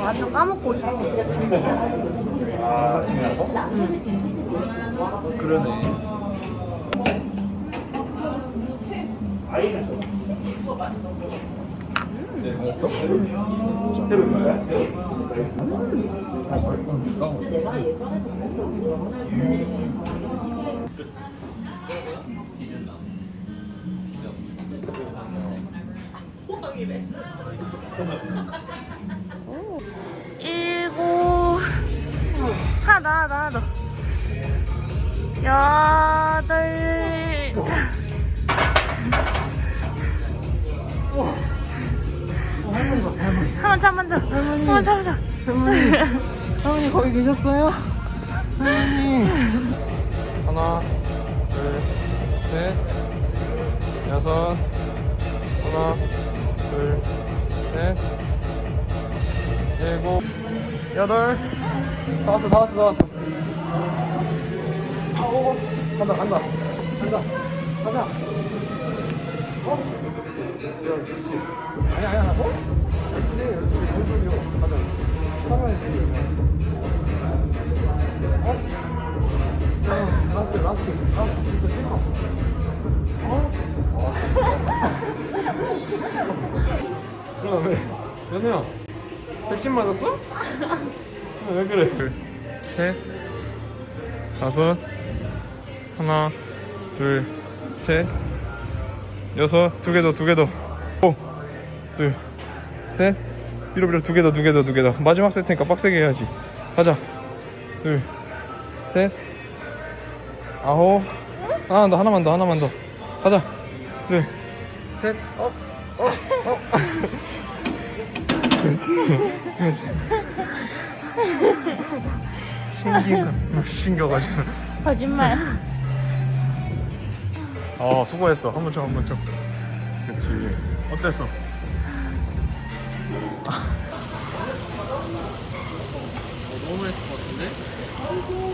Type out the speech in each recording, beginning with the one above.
완전 까먹고 있었어. 아, 그러네. 네, 맛있어? 일곱 하나 더 하나 더. 여덟. 한번 참만 자 한번 참만 자 할머니. 거기 계셨어요? 할머니. 하나, 둘, 셋, 여섯, 하나, 둘, 셋, 일곱, 여덟, 다 왔어, 다 왔어, 다 왔어. 아, 오, 오. 간다, 간다, 간다, 가자. 어? 아니, 아니, 아니, 어? 열두, 열두, 열두, 가자. 가만히 있어. 라스트 라스트 라스트 진짜 싫어 어? 그럼 왜 연우야 백신 맞았어? 어, 왜 그래 셋 다섯 하나 둘 셋 여섯 두 개 더 두 개더오둘셋. 밀어 밀어 두 개 더 두 개 더 두 개 더. 마지막 세트니까 빡세게 해야지. 가자. 둘셋. 아홉. 하나만 더 하나만 더 하나만 더. 가자. 둘셋업업업. 그렇지. 그렇지 신기가 신겨가지고. 거짓말. 어 수고했어. 한 번 쳐 한 번쳐. 그렇지 어땠어? 너무 했을 것 같은데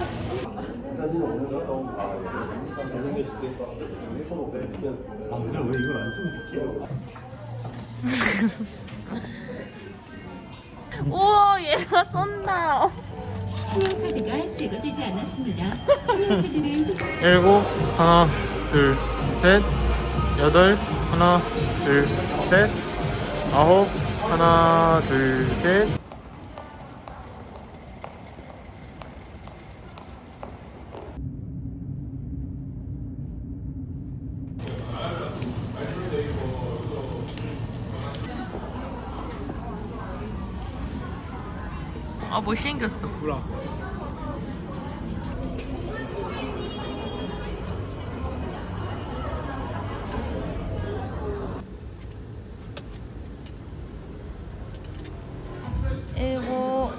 우와 얘가 쏜다 카드가 제거되지 않았습니다. 일곱 하나 둘셋 여덟 하나 둘셋 아홉 하나 둘셋 아 못생겼어. 몰라. 일곱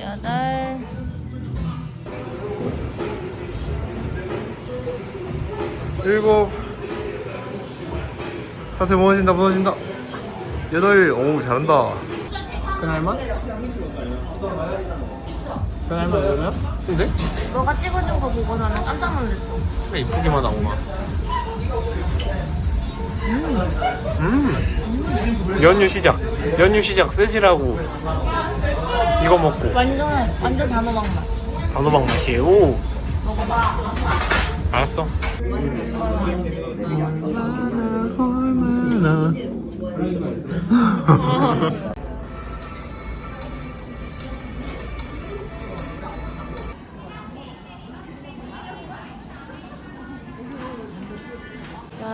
여덟. 일곱. 자세 무너진다 무너진다. 여덟. 오 잘한다 그날만? 그날만 이러면? 근데? 너가 찍어준 거 보고 나는 깜짝 놀랐어. 왜 이쁘기만 하고만 음. 연휴 시작. 연휴 시작 쓰시라고. 이거 먹고. 완전 완전 단호박 맛. 단호박 맛이에요? 오. 먹어봐 알았어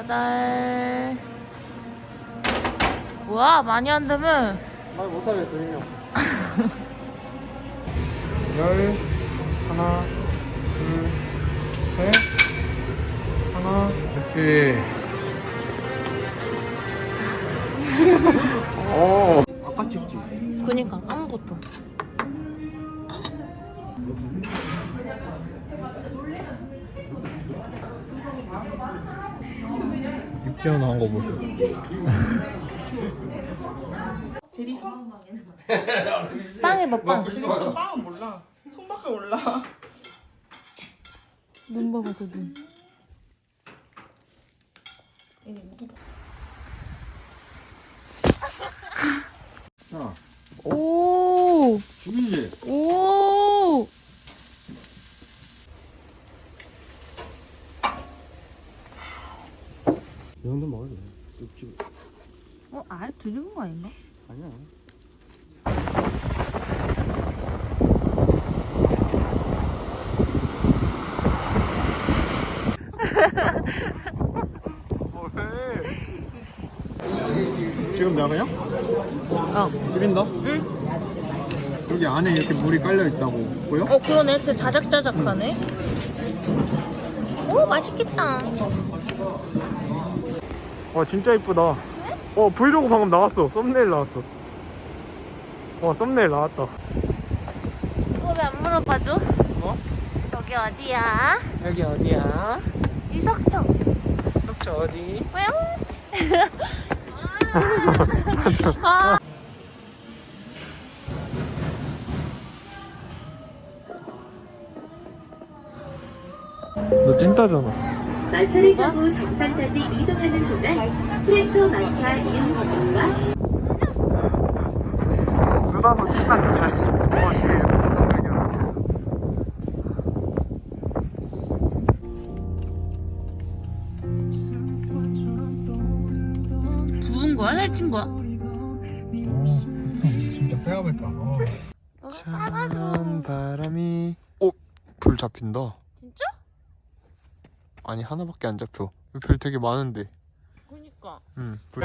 여덟 뭐야 많이 안 되면. 말 못하겠어 인형 열 하나 둘셋. 하나 이렇게 어 아까 찍지? 그니까 아무것도 튀어나온 거 보세요. 빵 해봐 빵? 빵은 몰라. 손밖에 몰라. 눈 봐봐 저 눈 자 어, 아예 뒤집은 거 아닌가? 아니야. 지금 나가요? 어. 비빈다? 응. 여기 안에 이렇게 물이 깔려 있다고 보여? 어, 그러네. 진짜 자작자작하네. 오, 맛있겠다. 와 진짜 이쁘다. 어 브이로그 방금 나왔어. 썸네일 나왔어. 와 썸네일 나왔다. 이거 왜 안 물어봐줘? 어? 여기 어디야? 여기 어디야? 이석청. 속초 어디? 뿅치. 아. 너 찐따잖아. 마차를 타고 정상까지 이동하는 동안 트랙터 마차 이용 방법과 누나서 신나게 일하시. 어 뒤에 성명이랑 계속. 부은 거야? 살찐 거야? 진짜 빼야겠다. 어. 싸가줘. 찬 바람이. 어? 불 잡힌다. 아니 하나밖에 안 잡혀. 별 되게 많은데. 그니까. 응. 불.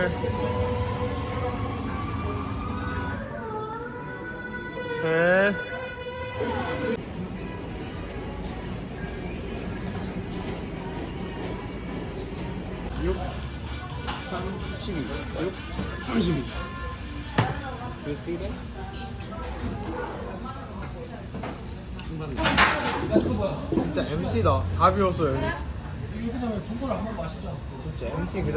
셋. 육, 삼 십이, 육, 삼 십이. You see that? 진짜 MT다. 다 비웠어 여기. 진짜 MT 그자.